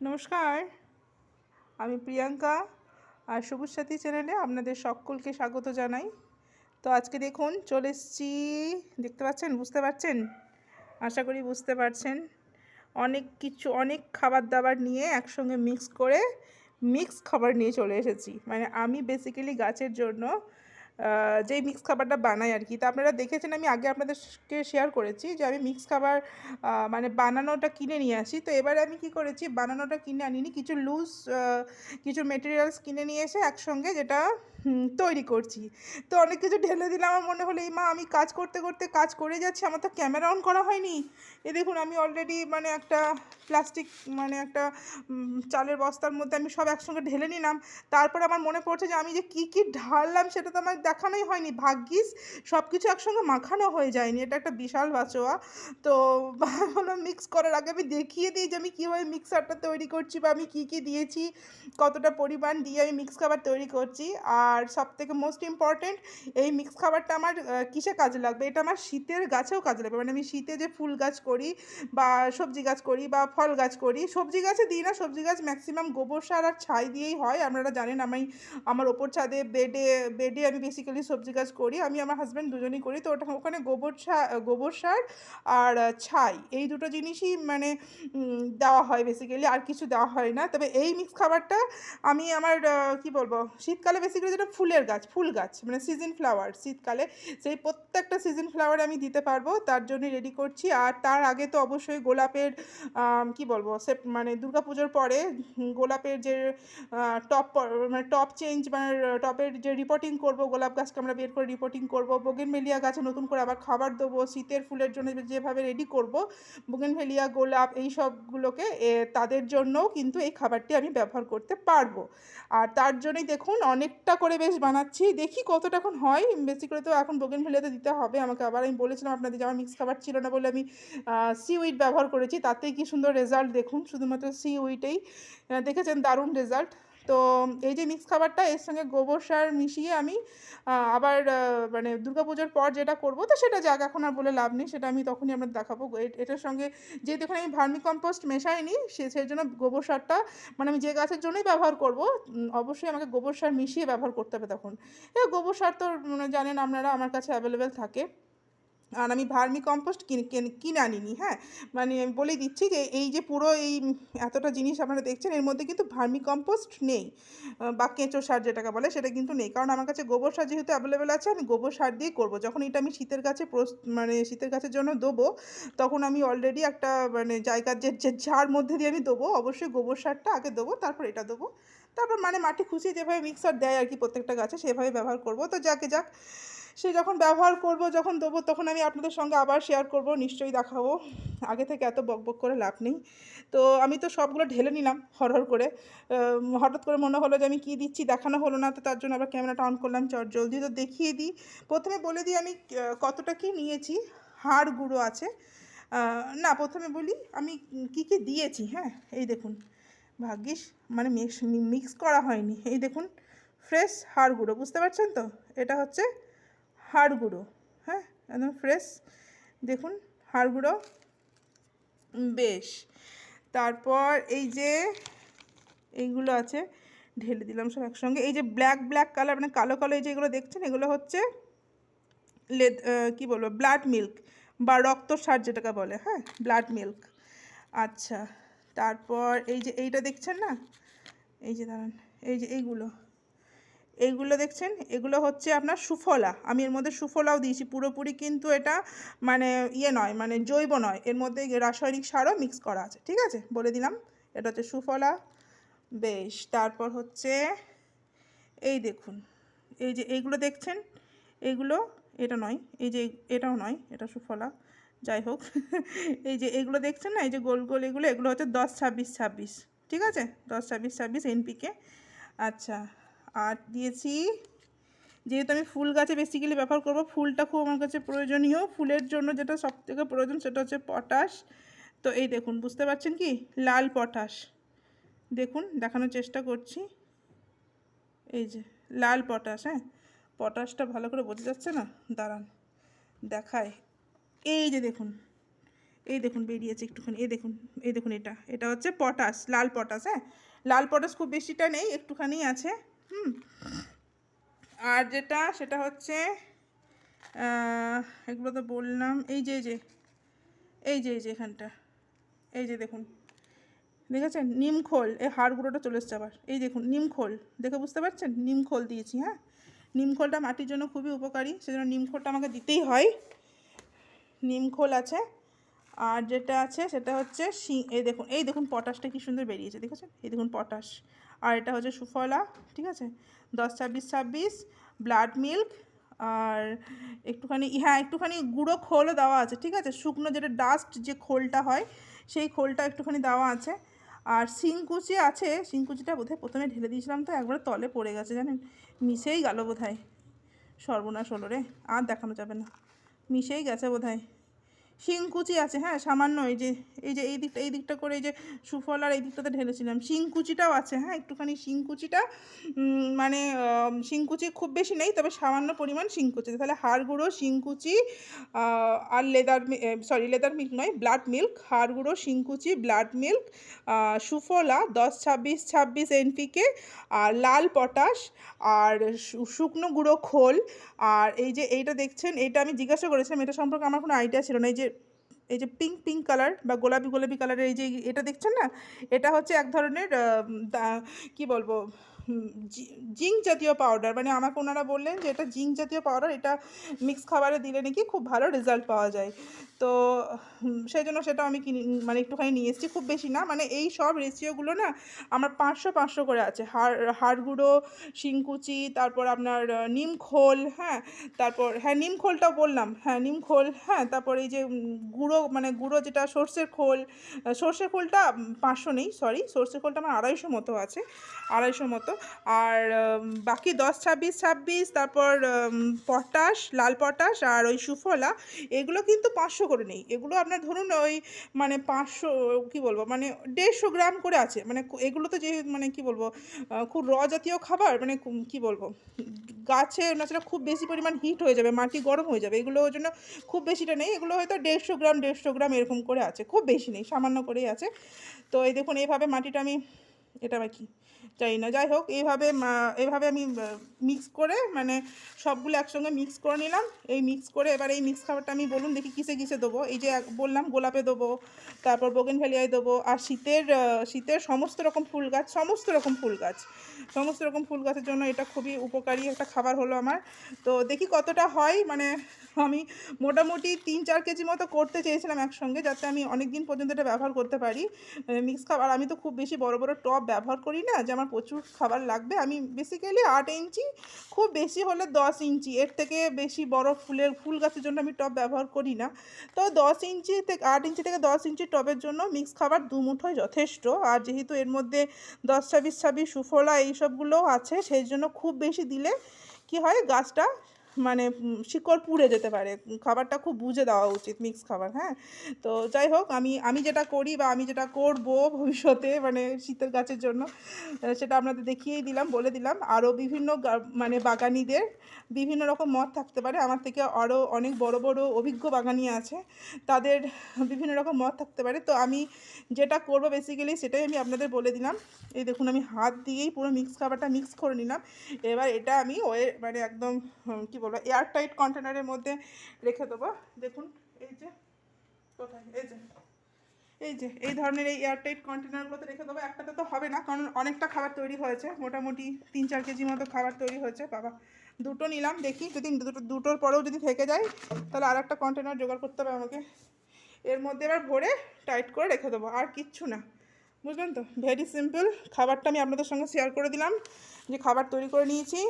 নমস্কার, আমি প্রিয়াঙ্কা আর সবুজ সাথী চ্যানেলে আপনাদের সকলকে স্বাগত জানাই। তো আজকে দেখুন, চলে এসেছি, দেখতে পাচ্ছেন, বুঝতে পারছেন? আশা করি বুঝতে পারছেন। অনেক কিছু, অনেক খাবার দাবার নিয়ে একসঙ্গে মিক্স করে মিক্স খাবার নিয়ে চলে এসেছি। মানে আমি বেসিক্যালি গাছের জন্য যেই মিক্স খাবারটা বানাই আর কি তা আপনারা দেখেছেন, আমি আগে আপনাদেরকে শেয়ার করেছি যে আমি মিক্স খাবার মানে বানানোটা কিনে নিয়ে আসি। তো এবারে আমি কি করেছি, বানানোটা কিনে আনিনি। কিছু লুজ কিছু মেটেরিয়ালস কিনে নিয়ে এসে একসঙ্গে যেটা তৈরি করছি। তো অনেক কিছু ঢেলে দিলে আমার মনে হলো, এই মা, আমি কাজ করতে করতে কাজ করে যাচ্ছি। আমার তো ক্যামেরা অন করা হয়নি। এ দেখুন, আমি অলরেডি মানে একটা প্লাস্টিক মানে একটা চালের বস্তার মধ্যে আমি সব একসঙ্গে ঢেলে নিলাম। তারপর আমার মনে পড়ছে যে, আমি যে কী কী ঢাললাম, সেটা তো আমার দেখানোই হয়নি। ভাগ্যিস সব কিছু একসঙ্গে মাখানো হয়ে যায়নি। এটা একটা বিশাল বাচোয়া তো হলো মিক্স করার আগে আমি দেখিয়ে দিই যে, আমি কীভাবে মিক্সারটা তৈরি করছি বা আমি কী কী দিয়েছি, কতটা পরিমাণ দিয়ে আমি মিক্স খাবার তৈরি করছি। আর সব থেকে মোস্ট ইম্পর্টেন্ট এই মিক্স খাবারটা আমার কিসে কাজে লাগবে? এটা আমার শীতের গাছেও কাজে লাগবে। মানে আমি শীতে যে ফুল গাছ করি বা সবজি গাছ করি বা ফল গাছ করি, সবজি গাছে দিই না, সবজি গাছ ম্যাক্সিমাম গোবর সার আর ছাই দিয়েই হয়। আপনারা জানেন আমি, আমার ওপর ছাদে বেডে বেডে আমি বেসিক্যালি সবজি গাছ করি। আমি আমার হাজব্যান্ড দুজনেই করি। তো ওটা, ওখানে গোবর সার গোবর সার আর ছাই, এই দুটো জিনিসই মানে দেওয়া হয় বেসিক্যালি আর কিছু দেওয়া হয় না। তবে এই মিক্স খাবারটা আমি আমার কি বলব? শীতকালে বেসিক্যালি যেটা ফুলের গাছ, ফুল গাছ মানে সিজন ফ্লাওয়ার শীতকালে সেই প্রত্যেকটা সিজন ফ্লাওয়ার আমি দিতে পারব, তার জন্য রেডি করছি। আর তার আগে তো অবশ্যই গোলাপের কি বলব, সে মানে দুর্গাপুজোর পরে গোলাপের যে টপ মানে টপ চেঞ্জ মানে টপের যে রিপোর্টিং করব, গোলাপ গাছকে আমরা বের করে রিপোর্টিং করব বোগেনভেলিয়া গাছে নতুন করে আবার খাবার দেবো, শীতের ফুলের জন্য যেভাবে রেডি করব বোগেনভেলিয়া গোলাপ এই সবগুলোকে তাদের জন্যও কিন্তু এই খাবারটি আমি ব্যবহার করতে পারব। আর তার জন্যই দেখুন, অনেকটা করে বেশ বানাচ্ছি। দেখি কতটা এখন হয়। বেশি করে তো এখন বোগেন ভেলিয়াতে দিতে হবে। আমাকে আবার আমি বলেছিলাম আপনাদের যে আমার মিক্স খাবার ছিল না বলে আমি সি উইট ব্যবহার করেছি। তাতেই কি সুন্দর রেজাল্ট দেখুন। শুধুমাত্র সি উইটেই দেখেছেন দারুণ রেজাল্ট তো এই যে মিক্স খাবারটা, এর সঙ্গে গোবর সার মিশিয়ে আমি আবার মানে দুর্গাপুজোর পর যেটা করব, তো সেটা যাক, এখন আর বলে লাভ নেই, সেটা আমি তখনই আপনাদের দেখাবো। এটার সঙ্গে যেহেতু এখানে আমি ভার্মি কম্পোস্ট মেশাইনি, সে, সেই জন্য গোবর সারটা মানে আমি যে গাছের জন্যই ব্যবহার করব অবশ্যই আমাকে গোবর সার মিশিয়ে ব্যবহার করতে হবে তখন। গোবর সার তো মানে জানেন আপনারা, আমার কাছে অ্যাভেলেবেল থাকে। আর আমি ভার্মি কম্পোস্ট কিনে, কিনে- আনিনি হ্যাঁ? মানে আমি বলে দিচ্ছি যে এই যে পুরো এই এতটা জিনিস আপনারা দেখছেন, এর মধ্যে কিন্তু ভার্মি কম্পোস্ট নেই বা কেঁচো সার যেটাকে বলে সেটা কিন্তু নেই। কারণ আমার কাছে গোবর সার যেহেতু অ্যাভেলেবেল আছে, আমি গোবর সার দিয়ে করব। যখন এটা আমি শীতের গাছে প্রস- মানে শীতের গাছের জন্য দেবো, তখন আমি অলরেডি একটা মানে জায়গার যে যার মধ্যে দিয়ে আমি দেবো, অবশ্যই গোবর সারটা আগে দেবো, তারপর এটা দেবো। তারপর মানে মাটি খুশি যেভাবে মিক্সার দেয় আর কি প্রত্যেকটা গাছে, সেভাবে ব্যবহার করব। তো যাকে যাক সে যখন ব্যবহার করব, যখন দেবো, তখন আমি আপনাদের সঙ্গে আবার শেয়ার করব, নিশ্চয়ই দেখাবো। আগে থেকে এত বকবক করে লাভ নেই। তো আমি তো সবগুলো ঢেলে নিলাম হরহর করে। হঠাৎ করে মনে হলো যে আমি কী দিচ্ছি, দেখানো হলো না, তো তার জন্য আবার ক্যামেরাটা অন করলাম চট জলদি। তো দেখিয়ে দিই। প্রথমে বলে দিই আমি কতটা কী নিয়েছি, হাড় গুঁড়ো আছে। না, প্রথমে বলি আমি কী কী দিয়েছি হ্যাঁ এই দেখুন। ভাগ্যিস মানে মিক্স মিক্স করা হয়নি। এই দেখুন ফ্রেশ হাড় গুঁড়ো, বুঝতে পারছেন তো? এটা হচ্ছে হাড় গুঁড়ো হ্যাঁ? একদম ফ্রেশ দেখুন হাড় গুঁড়ো বেশ। তারপর এই যে এইগুলো আছে, ঢেলে দিলাম সব একসঙ্গে। এই যে ব্ল্যাক ব্ল্যাক কালার মানে কালো কালো এই যেগুলো দেখছেন, এগুলো হচ্ছে লেদ কী বলব ব্লাড মিল্ক বা রক্ত সার যেটাকে বলে হ্যাঁ? ব্লাড মিল্ক আচ্ছা তারপর এই যে এইটা দেখছেন না? এই যে দাঁড়ান, এই যে এইগুলো। এইগুলো দেখছেন? এগুলো হচ্ছে আপনার সুফলা। আমি এর মধ্যে সুফলাও দিয়েছি। পুরোপুরি কিন্তু এটা মানে ইয়ে নয় মানে জৈব নয়। এর মধ্যে রাসায়নিক সারও মিক্স করা আছে। ঠিক আছে? বলে দিলাম। এটা হচ্ছে সুফলা। বেশ। তারপর হচ্ছে এই দেখুন। এই যে এইগুলো দেখছেন? এইগুলো এটা নয়। এই যে এটাও নয়। এটা সুফলা। যাই হোক। এই যে এগুলো দেখছেন না? এই যে গোল গোল এগুলো এগুলো হচ্ছে দশ ছাব্বিশ ছাব্বিশ। ঠিক আছে? দশ ছাব্বিশ ছাব্বিশ এনপিকে। আচ্ছা। আর দিয়েছি। যেহেতু আমি ফুল গাছে বেসিক্যালি ব্যবহার করব, ফুলটা খুব আমার কাছে প্রয়োজনীয়। ফুলের জন্য যেটা সব থেকে প্রয়োজন সেটা হচ্ছে পটাশ। তো এই দেখুন, বুঝতে পারছেন কি? লাল পটাশ। দেখুন, দেখানোর চেষ্টা করছি। এই যে, লাল পটাশ হ্যাঁ? পটাশটা ভালো করে বোঝা যাচ্ছে না? দাঁড়ান দেখায় এই যে দেখুন, এই দেখুন, বেরিয়েছে একটুখানি। এই দেখুন এই দেখুন এটা। এটা হচ্ছে পটাশ, লাল পটাশ হ্যাঁ? লাল পটাশ খুব বেশিটা নেই একটুখানি আছে। হুম। আর যেটা, সেটা হচ্ছে এগুলো তো বললাম, এই যে এই যে এই যে এই যে এখানটা, এই যে দেখুন, দেখেছেন? নিমখোল এই হাড়গুঁড়োটা চলে এসছে আবার, এই দেখুন নিমখোল দেখে বুঝতে পারছেন? নিমখোল দিয়েছি হ্যাঁ? নিমখোলটা মাটির জন্য খুবই উপকারী, সেজন্য নিমখোলটা আমাকে দিতেই হয়। নিমখোল আছে, আর যেটা আছে, সেটা হচ্ছে শি, এই দেখুন এই দেখুন, পটাশটা কি সুন্দর বেরিয়েছে, দেখেছেন? এই দেখুন, পটাশ। আর এটা হচ্ছে সুফলা, ঠিক আছে? দশ ছাব্বিশ ছাব্বিশ ব্লাড মিল্ক আর একটুখানি হ্যাঁ একটুখানি গুঁড়ো খোলও দেওয়া আছে, ঠিক আছে? শুকনো যেটা ডাস্ট যে খোলটা হয়, সেই খোলটা একটুখানি দেওয়া আছে। আর শিংকুচি আছে, শিংকুচিটা বোধহয় প্রথমে ঢেলে দিয়েছিলাম তো, একবারে তলে পড়ে গেছে, জানেন? মিশেই গেল বোধহয়। সর্বনাশ হলো রে, আর দেখানো যাবে না। মিশেই গেছে বোধহয়। শিংকুচি আছে হ্যাঁ সামান্য এই যে এই যে এই দিকটা এই দিকটা করে এই যে সুফল আর এই দিকটাতে ঢেলেছিলাম। শিংকুচিটাও আছে হ্যাঁ একটুখানি শিংকুচিটা মানে শিংকুচি খুব বেশি নেই, তবে সামান্য পরিমাণ শিংকুচি তাহলে হাড় গুঁড়ো শিংকুচি আর লেদার সরি লেদার মিল্ক নয়, ব্লাড মিল্ক, হাড় গুঁড়ো শিংকুচি ব্লাড মিল্ক সুফলা, দশ ছাব্বিশ ছাব্বিশ এনপিকে, আর লাল পটাশ, আর শুকনো গুঁড়ো খোল, আর এই যে এইটা দেখছেন এটা আমি জিজ্ঞাসা করেছিলাম, এটা সম্পর্কে আমার কোনো আইডিয়া ছিল না। এই যে এই যে পিঙ্ক পিঙ্ক কালার বা গোলাপি গোলাপি কালারের এই যে এটা দেখছেন না? এটা হচ্ছে এক ধরনের কি বলব? জিঙ্ক জাতীয় পাউডার মানে আমাকে ওনারা বললেন যে এটা জিঙ্ক জাতীয় পাউডার এটা মিক্স খাবারে দিলে নাকি খুব ভালো রেজাল্ট পাওয়া যায়। তো সেই জন্য সেটা আমি কিনে মানে একটুখানি নিয়ে এসেছি, খুব বেশি না মানে এই সব রেসিওগুলো না আমার পাঁচশো পাঁচশো করে আছে। হাড় হাড় গুঁড়ো, শিংকুচি, তারপর আপনার নিম খোল হ্যাঁ তারপর হ্যাঁ নিম খোলটাও বললাম হ্যাঁ নিম খোল হ্যাঁ তারপর এই যে গুঁড়ো মানে গুঁড়ো যেটা সর্ষের খোল সর্ষের খোলটা পাঁচশো নেই সরি সর্ষের খোলটা আমার আড়াইশো মতো আছে, আড়াইশো মতো। আর বাকি দশ, ছাব্বিশ ছাব্বিশ, তারপর পটাশ, লাল পটাশ আর ওই সুফলা, এগুলো কিন্তু পাঁচশো করে নেই। এগুলো আপনার ধরুন ওই মানে পাঁচশো, কি বলব মানে দেড়শো গ্রাম করে আছে। মানে এগুলো তো যে মানে কি বলব খুব র জাতীয় খাবার মানে কু- বলব, গাছে নাচটা খুব বেশি পরিমাণ হিট হয়ে যাবে, মাটি গরম হয়ে যাবে এগুলো ওই জন্য খুব বেশিটা নেই। এগুলো হয়তো দেড়শো গ্রাম দেড়শো গ্রাম এরকম করে আছে, খুব বেশি নেই, সামান্য করেই আছে। তো এই দেখুন, এইভাবে মাটিটা আমি, এটা আবার কি? জানি না। যাই হোক এইভাবে এইভাবে আমি মিক্স করে মানে সবগুলো একসঙ্গে মিক্স করে নিলাম। এই মিক্স করে এবার এই মিক্স খাবারটা আমি বলুন দেখি কিসে কিসে দেবো? এই যে বললাম গোলাপে দেবো, তারপর বোগেনভ্যালিয়ায় দেবো, আর শীতের শীতের সমস্ত রকম ফুল গাছ, সমস্ত রকম ফুল গাছ, সমস্ত রকম ফুল গাছের জন্য এটা খুবই উপকারী একটা খাবার হলো আমার। তো দেখি কতটা হয় মানে আমি মোটামুটি তিন, চার কেজি মতো করতে চেয়েছিলাম একসঙ্গে, যাতে আমি অনেক দিন পর্যন্ত এটা ব্যবহার করতে পারি। মিক্স খাবার, আমি তো খুব বেশি বড় বড় টব ব্যবহার করি না যে আমার প্রচুর খাবার লাগবে। আমি বেসিক্যালি আট ইঞ্চি, খুব বেশি হলে দশ ইঞ্চি। এর থেকে বেশি বড় ফুলের, ফুল গাছের জন্য আমি টব ব্যবহার করি না। তো দশ ইঞ্চি থেকে আট ইঞ্চি থেকে দশ ইঞ্চি টবের জন্য মিক্স খাবার দু মুঠোয় যথেষ্ট। আর যেহেতু এর মধ্যে দশ ছাব্বিশ ছাব্বিশ সুফলা এইসবগুলোও আছে, সেই জন্য খুব বেশি দিলে কি হয়, গাছটা মানে শিকড় পুড়ে যেতে পারে। খাবারটা খুব বুঝে দেওয়া উচিত মিক্স খাবার হ্যাঁ? তো যাই হোক, আমি আমি যেটা করি বা আমি যেটা করব ভবিষ্যতে মানে শীতের গাছের জন্য সেটা আপনাদের দেখিয়েই দিলাম, বলে দিলাম। আরও বিভিন্ন মানে বাগানিদের বিভিন্ন রকম মত থাকতে পারে। আমার থেকে আরও অনেক বড় বড় অভিজ্ঞ বাগানি আছে, তাদের বিভিন্ন রকম মত থাকতে পারে। তো আমি যেটা করব বেসিক্যালি সেটাই আমি আপনাদের বলে দিলাম। এই দেখুন, আমি হাত দিয়েই পুরো মিক্স খাবারটা মিক্স করে নিলাম। এবার এটা আমি ওয়ে মানে একদম কি বলব এয়ার টাইট কন্টেনারের মধ্যে রেখে দেবো। দেখুন, এই যে, কোথায়? এই যে এই যে, এই ধরনের এই এয়ারটাইট কন্টেনারগুলোতে রেখে দেবো। একটাতে তো হবে না, কারণ অনেকটা খাবার তৈরি হয়েছে। মোটামুটি তিন চার কেজি মতো খাবার তৈরি হয়েছে। বাবা, দুটো নিলাম, দেখি যদি দুটো, দুটোর পরেও যদি থেকে যায়, তাহলে আর একটা কন্টেনার জোগাড় করতে হবে আমাকে। এর মধ্যে এবার ভরে টাইট করে রেখে দেবো, আর কিচ্ছু না। বুঝলেন তো? ভেরি সিম্পল খাবারটা আমি আপনাদের সঙ্গে শেয়ার করে দিলাম। যে খাবার তৈরি করে নিয়েছি।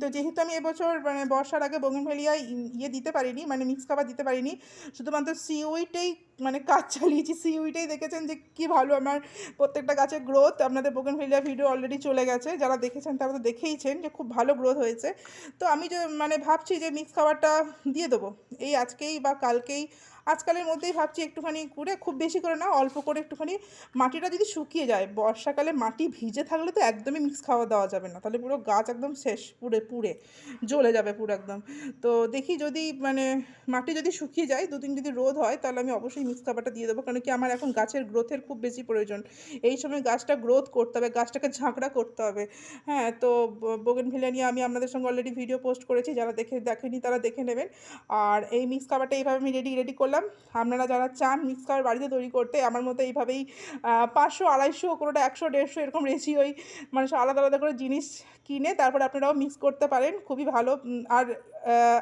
তো যেহেতু আমি এবছর মানে বর্ষার আগে বোগেনভেলিয়ায় ইয়ে দিতে পারিনি মানে মিক্স খাবার দিতে পারিনি, শুধুমাত্র সিউইটেই মানে কাজ চালিয়েছি। সিউইটেই দেখেছেন যে কি ভালো আমার প্রত্যেকটা গাছের গ্রোথ আপনাদের বোগেনভেলিয়া ভিডিও অলরেডি চলে গেছে। যারা দেখেছেন তারা তো দেখেইছেন যে খুব ভালো গ্রোথ হয়েছে। তো আমি যে মানে ভাবছি যে মিক্স খাবারটা দিয়ে দেবো। এই আজকেই বা কালকেই আজকালের মধ্যেই ভাবছি একটুখানি করে, খুব বেশি করে না, অল্প করে একটুখানি মাটিটা যদি শুকিয়ে যায়, বর্ষাকালে মাটি ভিজে থাকলে তো একদমই মিক্স খাওয়া দেওয়া যাবে না, তাহলে পুরো গাছ একদম শেষ, পুড়ে পুড়ে, জ্বলে যাবে পুরো একদম। তো দেখি যদি মানে মাটি যদি শুকিয়ে যায়, দুদিন যদি রোদ হয়, তাহলে আমি অবশ্যই মিক্স খাবারটা দিয়ে দেবো, কারণ কি আমার এখন গাছের গ্রোথের খুব বেশি প্রয়োজন। এই সময় গাছটা গ্রোথ করতে হবে, গাছটাকে ঝাঁকড়া করতে হবে। হ্যাঁ তো বোগেন নিয়ে আমি আপনাদের সঙ্গে অলরেডি ভিডিও পোস্ট করেছি, যারা দেখে, দেখেনি তারা দেখে নেবেন। আর এই মিক্স খাবারটা এইভাবে আমি রেডি রেডি করলাম। আপনারা যারা চান মিক্স করার বাড়িতে তৈরি করতে, আমার মতো এইভাবেই পাঁচশো, আড়াইশো, কোনোটা একশো, দেড়শো এরকম রেশিওই মানে আলাদা আলাদা করে জিনিস কিনে, তারপরে আপনারাও মিক্স করতে পারেন। খুবই ভালো। আর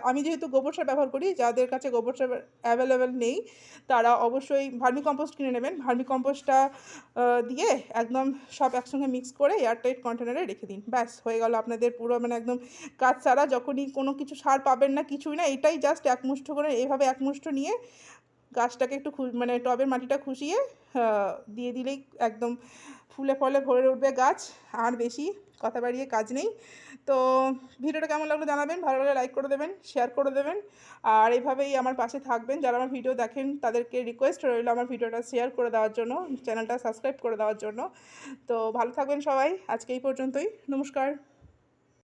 আমি যেহেতু গোবর সার ব্যবহার করি, যাদের কাছে গোবর সার অ্যাভেলেবেল নেই, তারা অবশ্যই ভার্মি কম্পোস্ট কিনে নেবেন। ভার্মি কম্পোস্টটা দিয়ে একদম সব একসঙ্গে মিক্স করে এয়ারটাইট কন্টেনারে রেখে দিন। ব্যাস, হয়ে গেল আপনাদের পুরো মানে একদম কাজ ছাড়া। যখনই কোনো কিছু সার পাবেন না, কিছুই না, এটাই জাস্ট এক মুষ্ঠ করে, এভাবে এক মুষ্ঠ নিয়ে গাছটাকে একটু মানে টবের মাটিটা খুশিয়ে দিয়ে দিলেই একদম ফুলে ফলে ভরে উঠবে গাছ, আর বেশি কথা বাড়িয়ে কাজ নেই। তো ভিডিওটা কেমন লাগল জানাবেন, ভালো লাগলে লাইক করে দেবেন শেয়ার করে দেবেন, আর এইভাবেই আমার পাশে থাকবেন। যারা আমার ভিডিও দেখেন, তাদেরকে রিকোয়েস্ট রইল আমার ভিডিওটা শেয়ার করে দেওয়ার জন্য চ্যানেলটা সাবস্ক্রাইব করে দেওয়ার জন্য। তো ভালো থাকবেন সবাই, আজকে এই পর্যন্তই, নমস্কার।